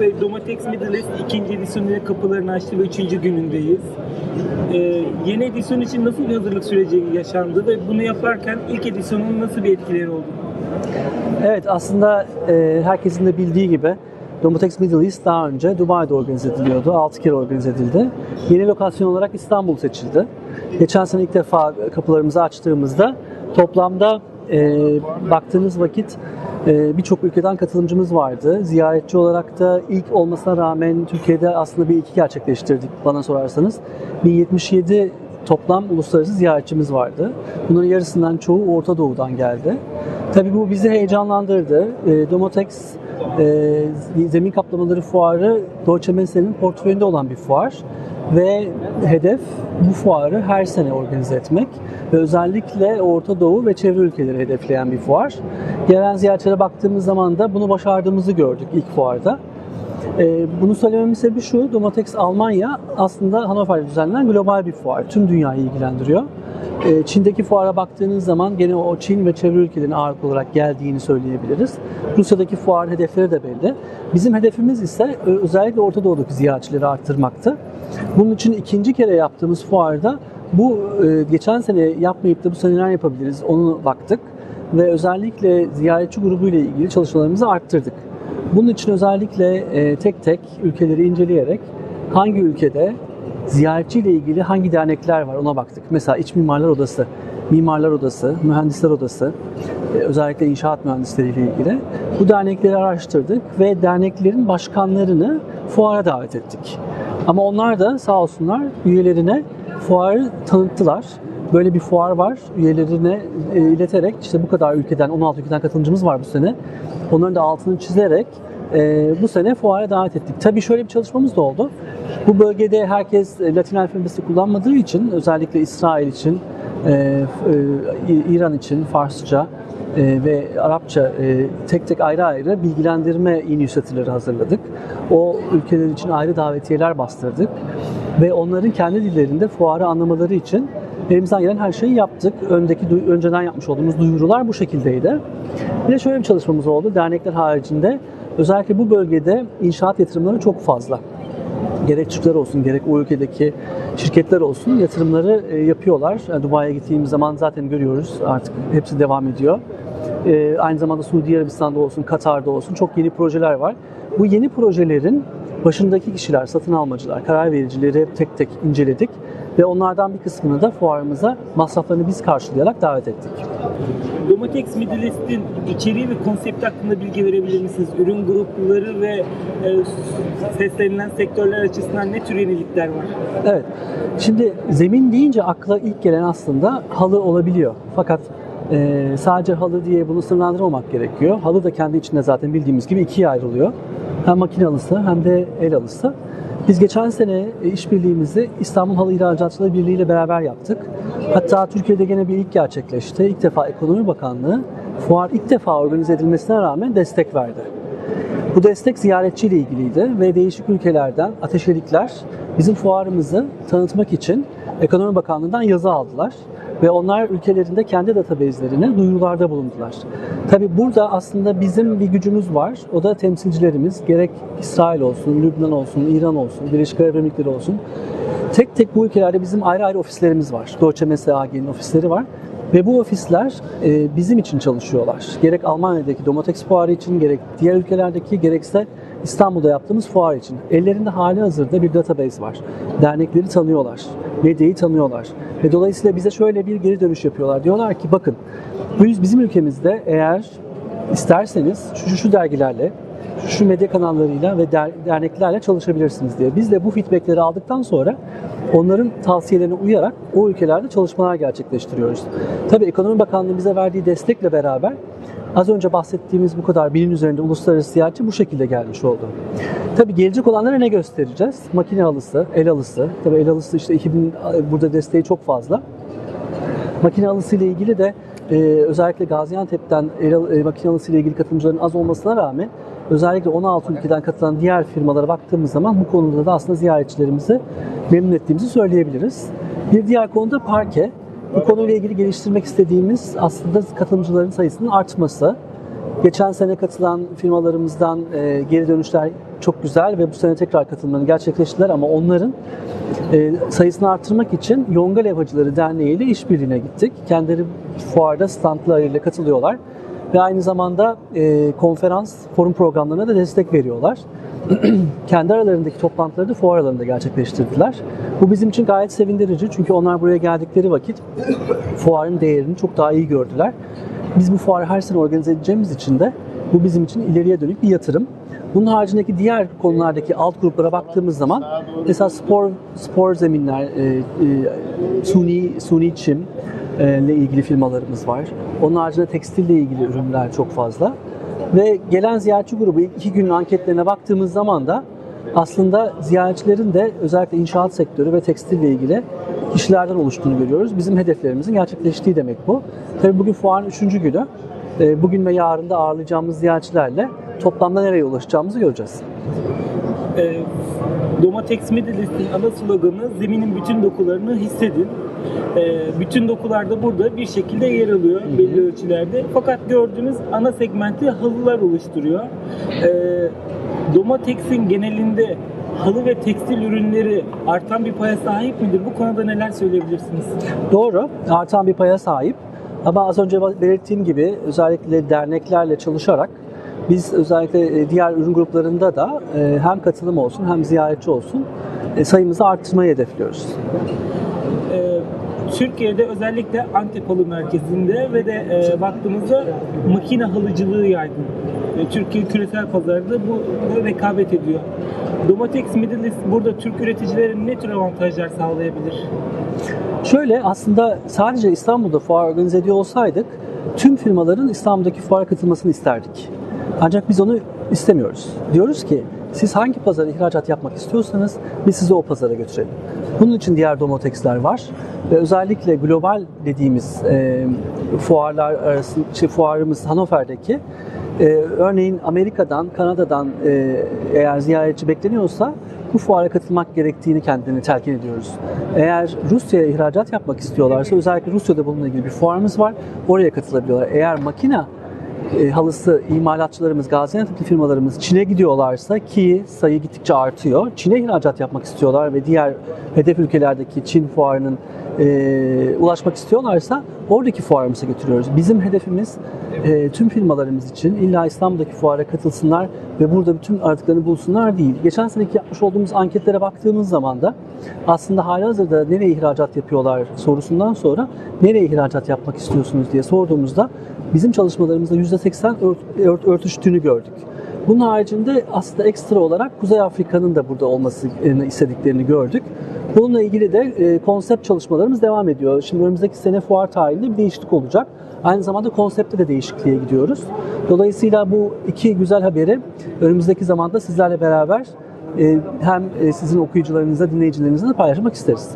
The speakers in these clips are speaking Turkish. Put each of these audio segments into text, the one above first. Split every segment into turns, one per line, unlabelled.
ve Domatex Middle East ikinci edisyonuyla kapılarını açtı ve üçüncü günündeyiz. Ee, yeni edisyon için nasıl bir hazırlık süreci yaşandı ve bunu yaparken ilk edisyonun nasıl bir etkileri oldu?
Evet aslında e, herkesin de bildiği gibi Domotex Middle East daha önce Dubai'de organize ediliyordu. 6 kere organize edildi. Yeni lokasyon olarak İstanbul seçildi. Geçen sene ilk defa kapılarımızı açtığımızda toplamda e, baktığımız vakit birçok ülkeden katılımcımız vardı. Ziyaretçi olarak da ilk olmasına rağmen Türkiye'de aslında bir iki gerçekleştirdik bana sorarsanız. 1077 toplam uluslararası ziyaretçimiz vardı. Bunların yarısından çoğu Orta Doğu'dan geldi. Tabii bu bizi heyecanlandırdı. E, Domotex e, zemin kaplamaları fuarı Deutsche Messe'nin portföyünde olan bir fuar ve hedef bu fuarı her sene organize etmek ve özellikle Orta Doğu ve çevre ülkeleri hedefleyen bir fuar. Gelen ziyaretçilere baktığımız zaman da bunu başardığımızı gördük ilk fuarda. Ee, bunu söylememin sebebi şu, Domatex Almanya aslında Hannover'de düzenlenen global bir fuar. Tüm dünyayı ilgilendiriyor. Ee, Çin'deki fuara baktığınız zaman gene o Çin ve çevre ülkelerin ağırlık olarak geldiğini söyleyebiliriz. Rusya'daki fuar hedefleri de belli. Bizim hedefimiz ise ö- özellikle Orta Doğu'daki ziyaretçileri arttırmaktı. Bunun için ikinci kere yaptığımız fuarda bu e, geçen sene yapmayıp da bu sene neler yapabiliriz onu baktık ve özellikle ziyaretçi grubu ile ilgili çalışmalarımızı arttırdık. Bunun için özellikle e, tek tek ülkeleri inceleyerek hangi ülkede ziyaretçiyle ilgili hangi dernekler var ona baktık. Mesela İç Mimarlar Odası, Mimarlar Odası, Mühendisler Odası, e, özellikle inşaat mühendisleriyle ilgili. Bu dernekleri araştırdık ve derneklerin başkanlarını fuara davet ettik. Ama onlar da sağ olsunlar üyelerine fuarı tanıttılar. Böyle bir fuar var. Üyelerine e, ileterek işte bu kadar ülkeden, 16 ülkeden katılımcımız var bu sene. Onların da altını çizerek e, bu sene fuara davet ettik. Tabii şöyle bir çalışmamız da oldu. Bu bölgede herkes e, Latin alfabesi kullanmadığı için özellikle İsrail için, e, e, İran için Farsça e, ve Arapça e, tek tek ayrı ayrı bilgilendirme e-newsletter'ları hazırladık. O ülkeler için ayrı davetiyeler bastırdık ve onların kendi dillerinde fuarı anlamaları için elimizden gelen her şeyi yaptık. Öndeki önceden yapmış olduğumuz duyurular bu şekildeydi. Bir de şöyle bir çalışmamız oldu. Dernekler haricinde özellikle bu bölgede inşaat yatırımları çok fazla gerek Türkler olsun gerek o ülkedeki şirketler olsun yatırımları e, yapıyorlar. Yani Dubai'ye gittiğimiz zaman zaten görüyoruz artık hepsi devam ediyor. E, aynı zamanda Suudi Arabistan'da olsun, Katar'da olsun çok yeni projeler var. Bu yeni projelerin başındaki kişiler, satın almacılar, karar vericileri tek tek inceledik ve onlardan bir kısmını da fuarımıza masraflarını biz karşılayarak davet ettik.
Domatex Middle East'in içeriği ve konsepti hakkında bilgi verebilir misiniz? Ürün grupları ve e, seslenilen sektörler açısından ne tür yenilikler var?
Evet. Şimdi zemin deyince akla ilk gelen aslında halı olabiliyor. Fakat e, sadece halı diye bunu sınırlandırmamak gerekiyor. Halı da kendi içinde zaten bildiğimiz gibi ikiye ayrılıyor. Hem makine halısı hem de el halısı. Biz geçen sene e, işbirliğimizi İstanbul Halı İhracatçıları Birliği ile beraber yaptık. Hatta Türkiye'de gene bir ilk gerçekleşti. İlk defa Ekonomi Bakanlığı fuar ilk defa organize edilmesine rağmen destek verdi. Bu destek ziyaretçiyle ilgiliydi ve değişik ülkelerden ateşelikler bizim fuarımızı tanıtmak için Ekonomi Bakanlığı'ndan yazı aldılar. Ve onlar ülkelerinde kendi database'lerine duyurularda bulundular. Tabi burada aslında bizim bir gücümüz var. O da temsilcilerimiz gerek İsrail olsun, Lübnan olsun, İran olsun, Birleşik Arap Emirlikleri olsun. Tek tek bu ülkelerde bizim ayrı ayrı ofislerimiz var. Deutsche Messe AG'nin ofisleri var. Ve bu ofisler e, bizim için çalışıyorlar. Gerek Almanya'daki Domatex fuarı için, gerek diğer ülkelerdeki, gerekse İstanbul'da yaptığımız fuar için. Ellerinde hali hazırda bir database var. Dernekleri tanıyorlar, medyayı tanıyorlar. Ve dolayısıyla bize şöyle bir geri dönüş yapıyorlar. Diyorlar ki bakın biz bizim ülkemizde eğer isterseniz şu şu, şu dergilerle, şu, medya kanallarıyla ve der- derneklerle çalışabilirsiniz diye. Biz de bu feedbackleri aldıktan sonra onların tavsiyelerine uyarak o ülkelerde çalışmalar gerçekleştiriyoruz. Tabii Ekonomi Bakanlığı bize verdiği destekle beraber az önce bahsettiğimiz bu kadar binin üzerinde uluslararası ziyaretçi bu şekilde gelmiş oldu. Tabii gelecek olanlara ne göstereceğiz? Makine halısı, el halısı. Tabii el halısı işte 2000 burada desteği çok fazla. Makine halısı ile ilgili de e, özellikle Gaziantep'ten el, e, makine halısı ile ilgili katılımcıların az olmasına rağmen özellikle 16 ülkeden katılan diğer firmalara baktığımız zaman bu konuda da aslında ziyaretçilerimizi memnun ettiğimizi söyleyebiliriz. Bir diğer konu da parke. Bu konuyla ilgili geliştirmek istediğimiz aslında katılımcıların sayısının artması. Geçen sene katılan firmalarımızdan e, geri dönüşler çok güzel ve bu sene tekrar katılımlarını gerçekleştiler ama onların e, sayısını arttırmak için Yonga Levhacıları Derneği ile işbirliğine gittik. Kendileri fuarda standlarıyla katılıyorlar ve aynı zamanda e, konferans, forum programlarına da destek veriyorlar. Kendi aralarındaki toplantıları da fuar alanında gerçekleştirdiler. Bu bizim için gayet sevindirici çünkü onlar buraya geldikleri vakit fuarın değerini çok daha iyi gördüler. Biz bu fuarı her sene organize edeceğimiz için de bu bizim için ileriye dönük bir yatırım. Bunun haricindeki diğer konulardaki alt gruplara baktığımız zaman mesela spor spor zeminler, e, e, suni suni çim e, ile ilgili firmalarımız var. Onun haricinde tekstille ilgili ürünler çok fazla. Ve gelen ziyaretçi grubu iki günün anketlerine baktığımız zaman da aslında ziyaretçilerin de özellikle inşaat sektörü ve tekstille ilgili kişilerden oluştuğunu görüyoruz. Bizim hedeflerimizin gerçekleştiği demek bu. Tabii bugün fuarın üçüncü günü. E, Bugün ve yarın da ağırlayacağımız ziyaretçilerle toplamda nereye ulaşacağımızı göreceğiz.
E, Domatex Middle East'in ana sloganı zeminin bütün dokularını hissedin. E, bütün dokular da burada bir şekilde yer alıyor belli ölçülerde. Fakat gördüğünüz ana segmenti halılar oluşturuyor. E, Domatex'in genelinde halı ve tekstil ürünleri artan bir paya sahip midir? Bu konuda neler söyleyebilirsiniz?
Doğru, artan bir paya sahip. Ama az önce belirttiğim gibi özellikle derneklerle çalışarak biz özellikle e, diğer ürün gruplarında da e, hem katılım olsun hem ziyaretçi olsun e, sayımızı arttırmayı hedefliyoruz.
Ee, Türkiye'de özellikle Antep Halı Merkezi'nde ve de e, baktığımızda makine halıcılığı yaygın. E, Türkiye küresel pazarda bu rekabet ediyor. Domatex Middle East burada Türk üreticilere ne tür avantajlar sağlayabilir?
Şöyle aslında sadece İstanbul'da fuar organize ediyor olsaydık tüm firmaların İstanbul'daki fuara katılmasını isterdik. Ancak biz onu istemiyoruz. Diyoruz ki siz hangi pazara ihracat yapmak istiyorsanız biz sizi o pazara götürelim. Bunun için diğer Domotex'ler var ve özellikle global dediğimiz e, fuarlar arasında şey, fuarımız Hannover'deki e, örneğin Amerika'dan, Kanada'dan e, eğer ziyaretçi bekleniyorsa bu fuara katılmak gerektiğini kendini telkin ediyoruz. Eğer Rusya'ya ihracat yapmak istiyorlarsa özellikle Rusya'da bununla ilgili bir fuarımız var. Oraya katılabiliyorlar. Eğer makina e, halısı imalatçılarımız, Gaziantep'li firmalarımız Çin'e gidiyorlarsa ki sayı gittikçe artıyor. Çin'e ihracat yapmak istiyorlar ve diğer hedef ülkelerdeki Çin fuarının e, ulaşmak istiyorlarsa oradaki fuarımıza götürüyoruz. Bizim hedefimiz e, tüm firmalarımız için illa İstanbul'daki fuara katılsınlar ve burada bütün aradıklarını bulsunlar değil. Geçen seneki yapmış olduğumuz anketlere baktığımız zaman da aslında halihazırda nereye ihracat yapıyorlar sorusundan sonra nereye ihracat yapmak istiyorsunuz diye sorduğumuzda bizim çalışmalarımızda %80 ört- ört- örtüştüğünü gördük. Bunun haricinde aslında ekstra olarak Kuzey Afrika'nın da burada olmasını istediklerini gördük. Bununla ilgili de e, konsept çalışmalarımız devam ediyor. Şimdi önümüzdeki sene fuar tarihinde bir değişiklik olacak. Aynı zamanda konsepte de değişikliğe gidiyoruz. Dolayısıyla bu iki güzel haberi önümüzdeki zamanda sizlerle beraber hem e, sizin okuyucularınıza, dinleyicilerinize de paylaşmak isteriz.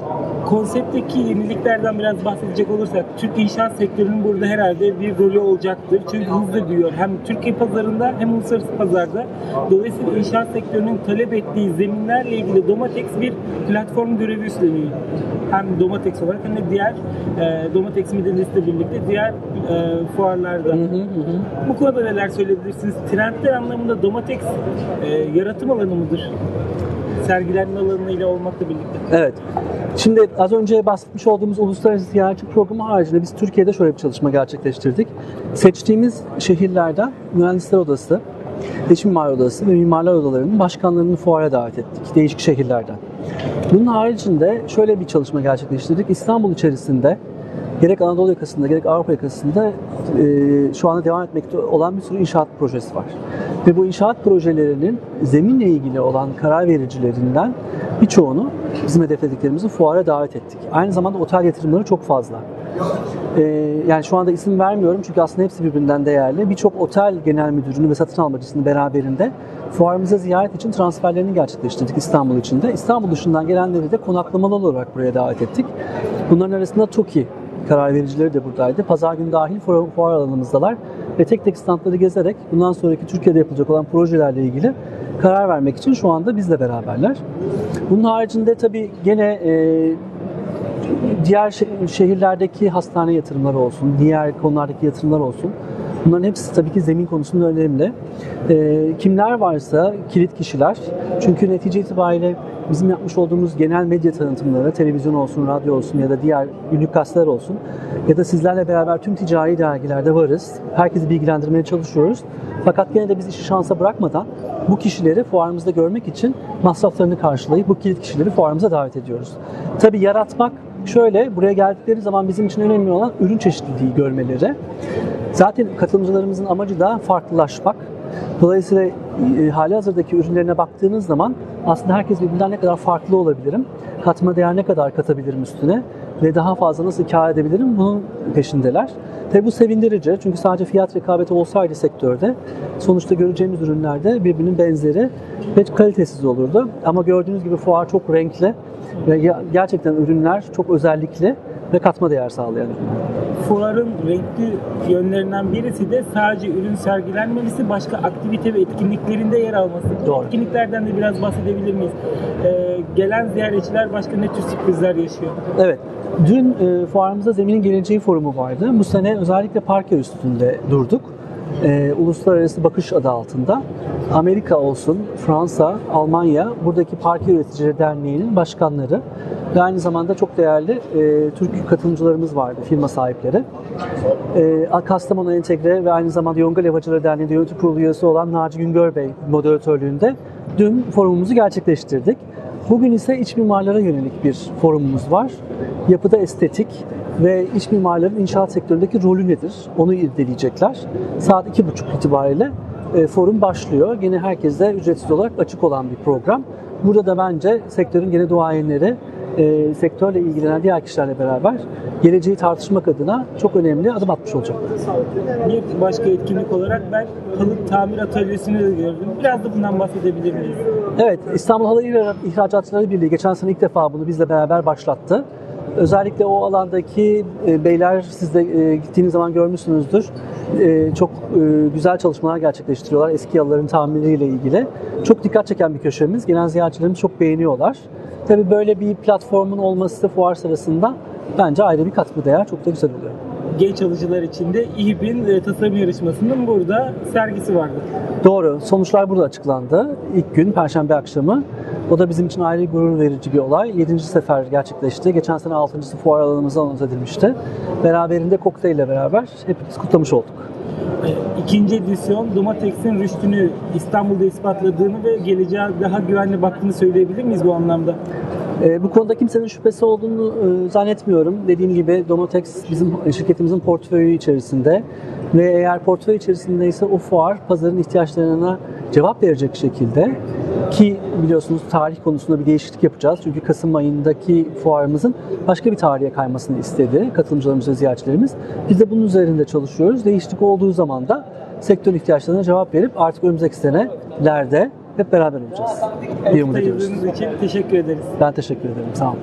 Konseptteki yeniliklerden biraz bahsedecek olursak Türk inşaat sektörünün burada herhalde bir rolü olacaktır. Çünkü hızlı büyüyor. Hem Türkiye pazarında hem uluslararası pazarda. Dolayısıyla inşaat sektörünün talep ettiği zeminlerle ilgili Domatex bir platform görevi üstleniyor. Hem Domatex olarak hem de diğer e, Domatex Middle birlikte diğer e, fuarlarda. Bu konuda neler söyleyebilirsiniz? Trendler anlamında Domatex e, yaratım alanı mıdır? Sergilenme alanıyla olmakla birlikte.
Evet. Şimdi az önce bahsetmiş olduğumuz uluslararası ziyaretçi programı haricinde biz Türkiye'de şöyle bir çalışma gerçekleştirdik. Seçtiğimiz şehirlerden Mühendisler Odası, Dış Mimar Odası ve Mimarlar Odalarının başkanlarını fuara davet ettik. Değişik şehirlerden. Bunun haricinde şöyle bir çalışma gerçekleştirdik. İstanbul içerisinde gerek Anadolu yakasında gerek Avrupa yakasında e, şu anda devam etmekte olan bir sürü inşaat projesi var. Ve bu inşaat projelerinin zeminle ilgili olan karar vericilerinden birçoğunu bizim hedeflediklerimizi fuara davet ettik. Aynı zamanda otel yatırımları çok fazla. E, yani şu anda isim vermiyorum çünkü aslında hepsi birbirinden değerli. Birçok otel genel müdürünü ve satın almacısını beraberinde fuarımıza ziyaret için transferlerini gerçekleştirdik İstanbul içinde. İstanbul dışından gelenleri de konaklamalı olarak buraya davet ettik. Bunların arasında TOKİ karar vericileri de buradaydı. Pazar günü dahil fuar, fuar alanımızdalar ve tek tek standları gezerek bundan sonraki Türkiye'de yapılacak olan projelerle ilgili karar vermek için şu anda bizle beraberler. Bunun haricinde tabii gene e, diğer şe- şehirlerdeki hastane yatırımları olsun, diğer konulardaki yatırımlar olsun. Bunların hepsi tabii ki zemin konusunda önemli. Ee, kimler varsa kilit kişiler. Çünkü netice itibariyle bizim yapmış olduğumuz genel medya tanıtımları, televizyon olsun, radyo olsun ya da diğer günlük gazeteler olsun ya da sizlerle beraber tüm ticari dergilerde varız. Herkesi bilgilendirmeye çalışıyoruz. Fakat gene de biz işi şansa bırakmadan bu kişileri fuarımızda görmek için masraflarını karşılayıp bu kilit kişileri fuarımıza davet ediyoruz. Tabii yaratmak şöyle, buraya geldikleri zaman bizim için önemli olan ürün çeşitliliği görmeleri. Zaten katılımcılarımızın amacı da farklılaşmak. Dolayısıyla e, hali hazırdaki ürünlerine baktığınız zaman aslında herkes birbirinden ne kadar farklı olabilirim, katma değer ne kadar katabilirim üstüne ve daha fazla nasıl kar edebilirim bunun peşindeler. Tabi bu sevindirici çünkü sadece fiyat rekabeti olsaydı sektörde sonuçta göreceğimiz ürünlerde birbirinin benzeri ve kalitesiz olurdu. Ama gördüğünüz gibi fuar çok renkli ve ge- gerçekten ürünler çok özellikli ve katma değer sağlayan.
Fuarın renkli yönlerinden birisi de sadece ürün sergilenmemesi, başka aktivite ve etkinliklerinde yer alması.
Doğru.
etkinliklerden de biraz bahsedebilir miyiz? Ee, gelen ziyaretçiler başka ne tür sürprizler yaşıyor?
Evet. Dün e, fuarımızda Zeminin Geleceği Forumu vardı. Bu sene özellikle parke üstünde durduk. E, Uluslararası Bakış adı altında. Amerika olsun, Fransa, Almanya buradaki Parke Üreticileri Derneği'nin başkanları ve aynı zamanda çok değerli e, Türk katılımcılarımız vardı, firma sahipleri. E, Kastamonu Entegre ve aynı zamanda Yonga Levhacıları Derneği'nde yönetim kurulu üyesi olan Naci Güngör Bey moderatörlüğünde dün forumumuzu gerçekleştirdik. Bugün ise iç mimarlara yönelik bir forumumuz var. Yapıda estetik ve iç mimarların inşaat sektöründeki rolü nedir? Onu irdeleyecekler. Saat iki buçuk itibariyle e, forum başlıyor. Yine herkese ücretsiz olarak açık olan bir program. Burada da bence sektörün gene duayenleri e, sektörle ilgilenen diğer kişilerle beraber geleceği tartışmak adına çok önemli adım atmış olacaklar.
Bir başka etkinlik olarak ben halı tamir atölyesini de gördüm. Biraz da bundan bahsedebilir miyiz?
Evet, İstanbul Halı İhra- İhracatçıları Birliği geçen sene ilk defa bunu bizle beraber başlattı. Özellikle o alandaki e, beyler siz de e, gittiğiniz zaman görmüşsünüzdür. E, çok güzel çalışmalar gerçekleştiriyorlar eski halıların tamiriyle ilgili. Çok dikkat çeken bir köşemiz. Gelen ziyaretçilerimiz çok beğeniyorlar. Tabii böyle bir platformun olması fuar sırasında bence ayrı bir katkı değer. Çok da güzel oluyor.
Genç alıcılar için de İHİB'in e, tasarım yarışmasının burada sergisi vardı.
Doğru. Sonuçlar burada açıklandı. İlk gün Perşembe akşamı. O da bizim için ayrı gurur verici bir olay. Yedinci sefer gerçekleşti. Geçen sene altıncısı fuar alanımıza anons edilmişti. Beraberinde kokteylle beraber hepimiz kutlamış olduk.
İkinci edisyon Domatex'in rüştünü İstanbul'da ispatladığını ve geleceğe daha güvenli baktığını söyleyebilir miyiz bu anlamda?
Ee, bu konuda kimsenin şüphesi olduğunu e, zannetmiyorum. Dediğim gibi Domotex bizim şirketimizin portföyü içerisinde ve eğer portföy içerisindeyse o fuar pazarın ihtiyaçlarına cevap verecek şekilde ki biliyorsunuz tarih konusunda bir değişiklik yapacağız. Çünkü Kasım ayındaki fuarımızın başka bir tarihe kaymasını istedi katılımcılarımız ve ziyaretçilerimiz. Biz de bunun üzerinde çalışıyoruz. Değişiklik olduğu zaman da sektör ihtiyaçlarına cevap verip artık önümüzdeki senelerde hep beraber olacağız diye umut ediyoruz.
Ayırdığınız için teşekkür ederiz.
Ben teşekkür ederim. Sağ olun.